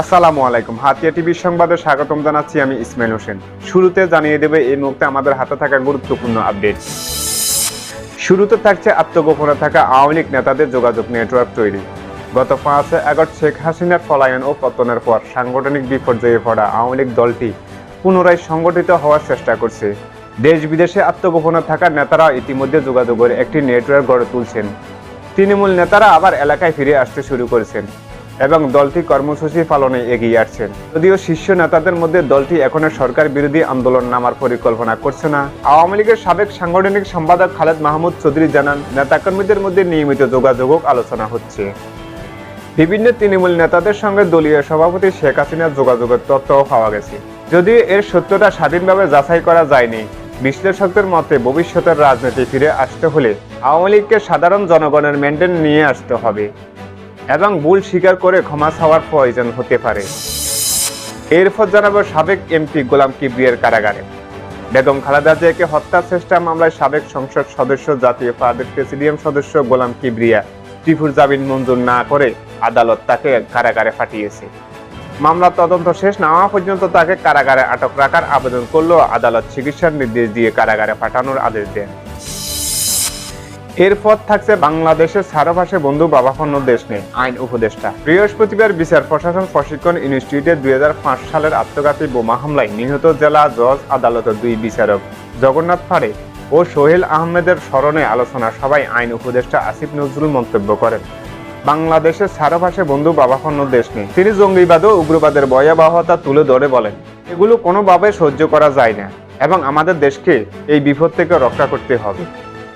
আসসালামু আলাইকুম। হাতিয়া টিভির সংবাদে স্বাগতম জানাচ্ছি আমি ইসমাইল হোসেন। শুরুতে জানিয়ে দেবে এই মুহূর্তে আমাদের হাতে থাকা গুরুত্বপূর্ণ আপডেট। শুরুতে থাকছে আত্মগোপনে থাকা আওয়ামী লীগ নেতাদের যোগাযোগ নেটওয়ার্ক তৈরি। গত পাঁচে আগস্ট শেখ হাসিনার পলায়ন ও পতনের পর সাংগঠনিক বিপর্যয়ে পড়া আওয়ামী লীগ দলটি পুনরায় সংগঠিত হওয়ার চেষ্টা করছে। দেশ বিদেশে আত্মগোপনে থাকা নেতারা ইতিমধ্যে যোগাযোগের একটি নেটওয়ার্ক গড়ে তুলছেন। তৃণমূল নেতারা আবার এলাকায় ফিরে আসতে শুরু করেছেন। এবং দলটি কর্মসূচি পালনে এগিয়ে আসছেন। যদিও শীর্ষ নেতাদের মধ্যে দলটি এখনও সরকার বিরোধী আন্দোলন নামার পরিকল্পনা করছে না। আওয়ামী লীগের সাবেক সাংগঠনিক সম্পাদক খালেদ মাহমুদ চৌধুরী জানান, নেতাকর্মীদের মধ্যে নিয়মিত যোগাযোগ আলোচনা হচ্ছে। বিভিন্ন তৃণমূল নেতাদের সঙ্গে দলীয় সভাপতি শেখ হাসিনার যোগাযোগের তথ্যও পাওয়া গেছে। যদিও এর সত্যতা স্বাধীনভাবে যাচাই করা যায়নি, বিশ্লেষকদের মতে ভবিষ্যতের রাজনীতি ফিরে আসতে হলে আওয়ামী লীগকে সাধারণ জনগণের মেনটেন নিয়ে আসতে হবে। এবং ভুল স্বীকার করে ক্ষমা চাওয়ার প্রয়োজন হতে পারে। এরপর জানাব সাবেক এমপি গোলাম কিবরিয়ার কারাগারে। বেগম খালেদা জিয়াকে হত্যা চেষ্টা মামলায় সাবেক সংসদ সদস্য, জাতীয় পার্টির প্রেসিডিয়াম সদস্য গোলাম কিবরিয়া ত্রিপুর জামিন মঞ্জুর না করে আদালত তাকে কারাগারে পাঠিয়েছে। মামলার তদন্ত শেষ না হওয়া পর্যন্ত তাকে কারাগারে আটক রাখার আবেদন করলেও আদালত চিকিৎসার নির্দেশ দিয়ে কারাগারে পাঠানোর আদেশ দেন। এরপর থাকছে বাংলাদেশের সারভাষে বন্ধু বাবাপন্ন দেশ নেই আইন উপদেষ্টা। বৃহস্পতিবার বিচার প্রশাসন প্রশিক্ষণ ইনস্টিটিউটে দুই হাজার পাঁচ সালের আত্মঘাতী বোমা হামলায় নিহত জেলা জজ, আদালতের দুই বিচারক জগন্নাথ ফাড়ে ও সোহেল আহমেদের স্মরণে আলোচনা সভায় আইন উপদেষ্টা আসিফ নজরুল মন্তব্য করেন। বাংলাদেশের সারভাষে বন্ধু বাবাপন্ন দেশ নেই তিনি জঙ্গিবাদ ও উগ্রবাদের ভয়াবহতা তুলে ধরে বলেন, এগুলো কোনোভাবে সহ্য করা যায় না এবং আমাদের দেশকে এই বিপদ থেকে রক্ষা করতে হবে।